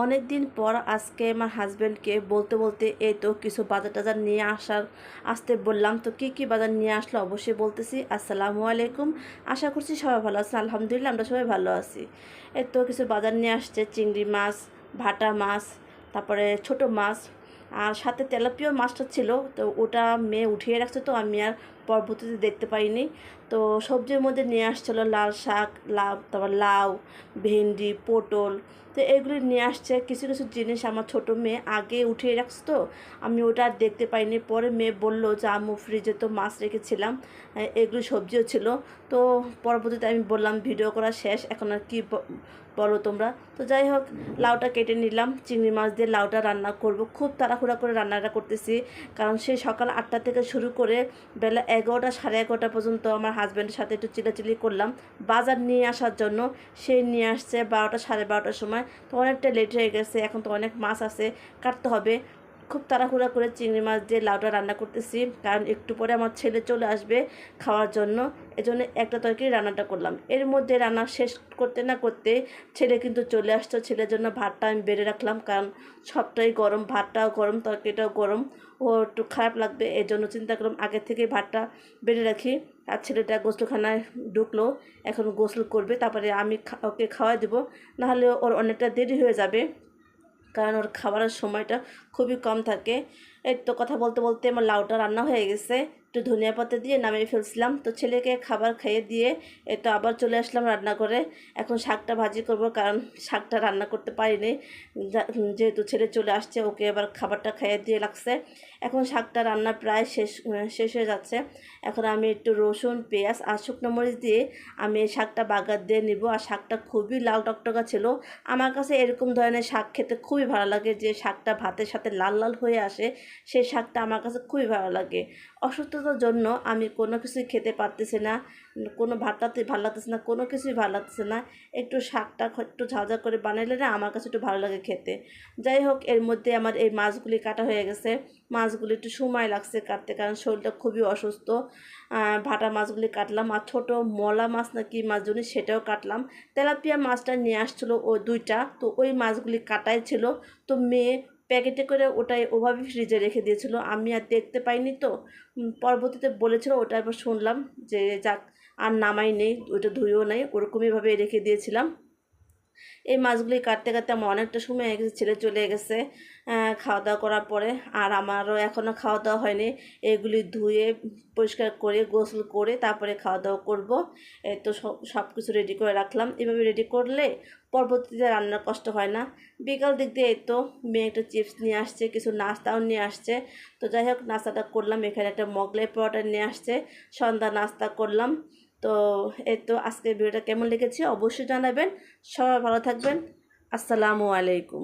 অনেক দিন পর আজকে আমার হাজব্যান্ডকে বলতে বলতে এই তো কিছু বাজার টাজার নিয়ে আসার, আসতে বললাম। তো কি কি বাজার নিয়ে আসলো অবশ্যই বলতেছি। আসসালামু আলাইকুম। আশা করছি সবাই ভালো আছেন। আলহামদুলিল্লাহ আমরা সবাই ভালো আছি। এই তো কিছু বাজার নিয়ে আসছে। চিংড়ি মাছ, ভাটা মাছ, তারপরে ছোট মাছ, আর সাথে তেলাপিয়া মাছটা ছিল। তো ওটা মেয়ে উঠিয়ে রাখছে। তো আমি আর পরবর্তীতে দেখতে পাইনি তো সবজির মধ্যে নিয়ে আসছিল লাল শাক, লাউ, তারপর লাউ, ভেন্ডি, পটল। তো এগুলি নিয়ে আসছে। কিছু কিছু জিনিস আমার ছোট মেয়ে আগে উঠিয়ে রাখছে তো আমি ওটা আর দেখতে পাইনি। পরে মেয়ে বলল যে, আম্মু ফ্রিজে তো মাছ রেখেছিলাম। এ- এগুলি সবজিও ছিল। তো পরবর্তীতে আমি বললাম, ভিডিও করা শেষ। এখন আর কী বলো তোমরা? তো যাই হোক, লাউটা কেটে নিলাম। চিংড়ি মাছ দিয়ে লাউটা রান্না করব। খুব তাড়াহুড়া করে রান্নাটা করতেছি। কারণ সেই সকাল আটটা থেকে শুরু করে বেলা এগারোটা সাড়ে এগারোটা পর্যন্ত আমার হাজব্যান্ডের সাথে একটু চিলাচিলি করলাম। বাজার নিয়ে আসার জন্য সে নিয়ে আসছে বারোটা সাড়ে বারোটার সময়। তো অনেকটা লেট হয়ে গেছে, এখন তো অনেক মাছ আছে, কাটতে হবে। খুব তাড়াহুড়া করে চিংড়ি মাছ দিয়ে লাউটা রান্না করতেছি, কারণ একটু পরে আমার ছেলে চলে আসবে খাওয়ার জন্য। এজন্য একটা তরকারি রান্নাটা করলাম। এর মধ্যে রান্না শেষ করতে না করতে ছেলে কিন্তু চলে আসতো ছেলের জন্য ভাতটা আমি বেড়ে রাখলাম, কারণ সবটাই গরম, ভাতটাও গরম, তরকারিটাও গরম। ও একটু খারাপ লাগবে এই জন্য চিন্তা করলাম আগে থেকে ভাতটা বেড়ে রাখি। আর ছেলেটা গোসলখানায় ঢুকলো, এখন গোসল করবে, তারপরে আমি ওকে খাওয়াই দেবো। নাহলে ওর অনেকটা দেরি হয়ে যাবে। কারণ ওর খাবারের সময়টা খুবই কম থাকে। এই তো কথা বলতে বলতে আমার লাউটা রান্না হয়ে গেছে। একটু ধনিয়া পাতা দিয়ে নামিয়ে ফেলছিলাম। তো ছেলেকে খাবার খাইয়ে দিয়ে এ তো আবার চলে আসলাম রান্না করে এখন শাকটা ভাজি করব কারণ শাকটা রান্না করতে পারিনি। যেহেতু ছেলে চলে আসছে, ওকে এবার খাবারটা খাইয়ে দিয়ে লাগছে। এখন শাকটা রান্না প্রায় শেষ শেষ হয়ে যাচ্ছে। এখন আমি একটু রসুন, পেঁয়াজ আর শুকনো মরিচ দিয়ে আমি শাকটা বাগার দিয়ে নিব। আর শাকটা খুবই লাল টকটকা ছিল। আমার কাছে এরকম ধরনের শাক খেতে খুবই ভালো লাগে যে শাকটা ভাতের সাথে লাল লাল হয়ে আসে। সেই শাকটা আমার কাছে খুবই ভালো লাগে। অসুস্থতার জন্য আমি কোনো কিছুই খেতে পারতেছি না, কোনো ভাতটাতে ভালো লাগতেছে না, কোনো কিছুই ভালো লাগতেছে না। একটু শাকটা একটু ঝাঁঝা করে বানাইলে না আমার কাছে একটু ভালো লাগে খেতে। যাই হোক, এর মধ্যে আমার এই মাছগুলি কাটা হয়ে গেছে। মাছগুলি একটু সময় লাগছে কাটতে কারণ শরীরটা খুবই অসুস্থ। ভাটা মাছগুলি কাটলাম আর ছোটো মলা মাছ না কি মাছ জানি সেটাও কাটলাম। তেলাপিয়া মাছটা নিয়ে আসছিল ওই দুইটা, তো ওই মাছগুলি কাটাই ছিল। তো মেয়ে প্যাকেটে করে ওটাই ওভাবে ফ্রিজে রেখে দিয়েছিল। আমি আর দেখতে পাইনি তো। পরবর্তীতে বলেছিল, ওটা একবার শুনলাম যে যাক, আর নামাই নেই, ওটা ধুয়েও নেই ওরকমইভাবে রেখে দিয়েছিলাম। এই মাছগুলি কাটতে কাটতে আমার অনেকটা সময় হয়ে গেছে, ছেলে চলে গেছে খাওয়া দাওয়া করার পরে। আর আমারও এখনও খাওয়া দাওয়া হয়নি। এগুলি ধুয়ে, পরিষ্কার করে, গোসল করে তারপরে খাওয়া দাওয়া করব তো সব কিছু রেডি করে রাখলাম। এভাবে রেডি করলে পরবর্তীতে রান্নার কষ্ট হয় না। বিকাল দিক দিয়ে তো মেয়ে একটা চিপস নিয়ে আসছে, কিছু নাস্তাও নিয়ে আসছে। তো যাই হোক, নাস্তাটা করলাম। এখানে একটা মগলাই পরোটা নিয়ে আসছে। সন্ধ্যা নাস্তা করলাম। তো এই তো আজকের ভিডিওটা কেমন লেগেছে অবশ্যই জানাবেন। সবাই ভালো থাকবেন। আসসালামু আলাইকুম।